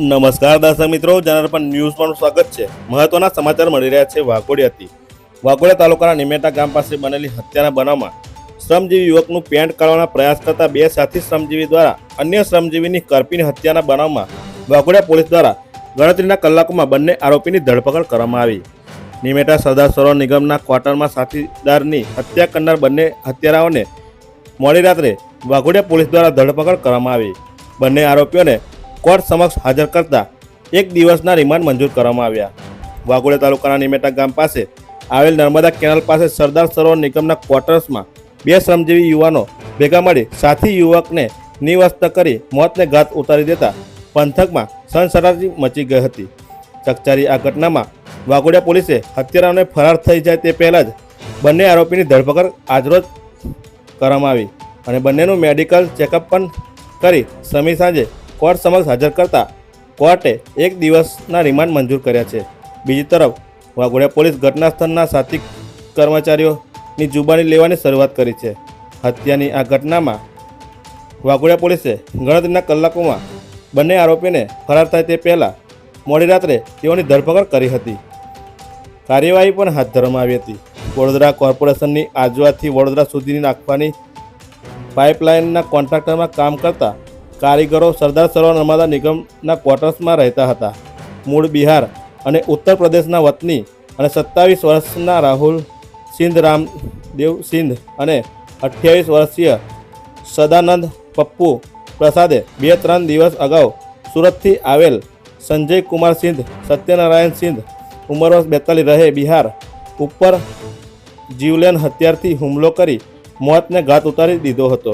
નમસ્કાર દર્શક મિત્રો જનાર્પણ ન્યૂઝમાં સ્વાગત છે. મહત્વના સમાચાર મળી રહ્યા છે વાઘોડિયાથી. વાઘોડિયા તાલુકાના નિમેટા ગામ પાસે બનેલી હત્યાના બનાવમાં શ્રમજીવી યુવકનું પેન્ટ કાઢવાના પ્રયાસ કરતા બે સાથી શ્રમજીવી દ્વારા અન્ય શ્રમજીવીની કરપીની હત્યાના બનાવમાં વાઘોડિયા પોલીસ દ્વારા ગણતરીના કલાકોમાં બંને આરોપીની ધરપકડ કરવામાં આવી. નિમેટા સરદાર સરોવર નિગમના ક્વાર્ટરમાં સાથીદારની હત્યા કરનાર બંને હત્યારાઓને મોડી રાત્રે વાઘોડિયા પોલીસ દ્વારા ધરપકડ કરવામાં આવી. બંને આરોપીઓને કોર્ટ સમક્ષ હાજર કરતા એક દિવસના રિમાન્ડ મંજૂર કરવામાં આવ્યા. વાઘોડિયા તાલુકાના નિમેટા ગામ પાસે આવેલ નર્મદા કેનાલ પાસે સરદાર સરોવર નિગમના ક્વાર્ટર્સમાં બે શ્રમજીવી યુવાનો ભેગા મળી સાથી યુવકને નિવસ્ત કરી મોતને ઘાત ઉતારી દેતા પંથકમાં સનસનાટી મચી ગઈ હતી. ચકચારી આ ઘટનામાં વાઘોડિયા પોલીસે હત્યારાઓને ફરાર થઈ જાય તે પહેલાં જ બંને આરોપીની ધરપકડ આજરોજ કરવામાં આવી અને બંનેનું મેડિકલ ચેકઅપ પણ કરી સમી સાંજે કોર્ટ સમક્ષ હાજર કરતા કોર્ટે એક દિવસના રિમાન્ડ મંજૂર કર્યા છે. બીજી તરફ, વાઘોડિયા પોલીસ ઘટના સ્થળના સાથી કર્મચારીઓની જુબાની લેવાની શરૂઆત કરી છે. હત્યાની આ ઘટનામાં વાઘોડિયા પોલીસે ગણતરીના કલાકોમાં બંને આરોપીને ફરાર થાય તે પહેલાં મોડી રાત્રે તેઓની ધરપકડ કરી હતી. કાર્યવાહી પણ હાથ ધરવામાં આવી હતી. વડોદરા કોર્પોરેશનની આજુબાજુથી વડોદરા સુધીની નાખવાની પાઇપલાઇનના કોન્ટ્રાક્ટરમાં કામ કરતા કારીગરો સરદાર સરોવર નર્મદા નિગમના ક્વાર્ટર્સમાં રહેતા હતા. મૂળ બિહાર અને ઉત્તર પ્રદેશના વતની અને સત્તાવીસ વર્ષના રાહુલ સિંધ, રામદેવ સિંધ અને અઠ્યાવીસ વર્ષીય સદાનંદ પપ્પુ પ્રસાદે બે ત્રણ દિવસ અગાઉ સુરતથી આવેલ સંજય કુમાર સિંધ, સત્યનારાયણ સિંધ ઉંમર વર્ષ બેતાલીસ રહે બિહાર ઉપર જીવલેન હથિયારથી હુમલો કરી મોતને ઘાત ઉતારી દીધો હતો.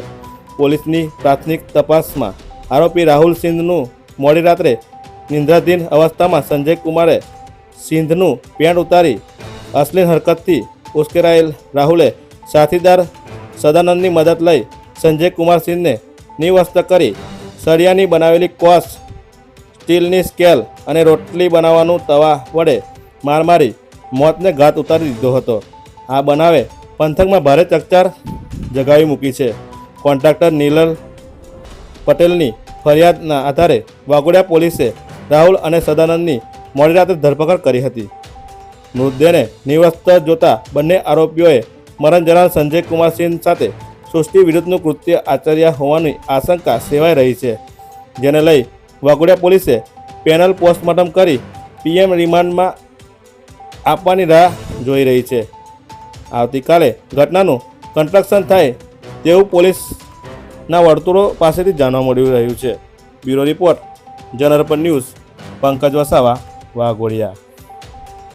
પોલીસની પ્રાથમિક તપાસમાં આરોપી રાહુલ સિંધનું મોડી રાત્રે નિંદ્રાધીન અવસ્થામાં સંજય કુમારે સિંધનું પેન્ટ ઉતારી અશ્લીલ હરકતથી ઉશ્કેરાયેલ રાહુલે સાથીદાર સદાનંદની મદદ લઈ સંજય કુમાર સિંહને નિવસ્ત કરી સળિયાની બનાવેલી કોસ સ્ટીલની સ્કેલ અને રોટલી બનાવવાનું તવા વડે માર મારી મોતને ઘાત ઉતારી દીધો હતો. આ બનાવે પંથકમાં ભારે ચકચાર જગાવી મૂકી છે. કોન્ટ્રાક્ટર નીલલ પટેલની ફરિયાદના આધારે વાઘોડિયા પોલીસે રાહુલ અને સદાનંદની મોડી રાત્રે ધરપકડ કરી હતી. મૃતદેહને નિવસ્ત જોતા બંને આરોપીઓએ મરણ જનાર સંજય કુમાર સિંહ સાથે સૃષ્ટિ વિરુદ્ધનું કૃત્ય આચર્યા હોવાની આશંકા સેવાઈ રહી છે. જેને લઈ વાઘોડિયા પોલીસે પેનલ પોસ્ટમોર્ટમ કરી પીએમ રિમાન્ડમાં આપવાની રાહ જોઈ રહી છે. આવતીકાલે ઘટનાનું કન્સ્ટ્રક્શન થાય તેવું પોલીસના વર્તુળો પાસેથી જાણવા મળી રહ્યું છે. બ્યુરો રિપોર્ટ જનરપન ન્યૂઝ, પંકજ વસાવા, વાઘોડિયા.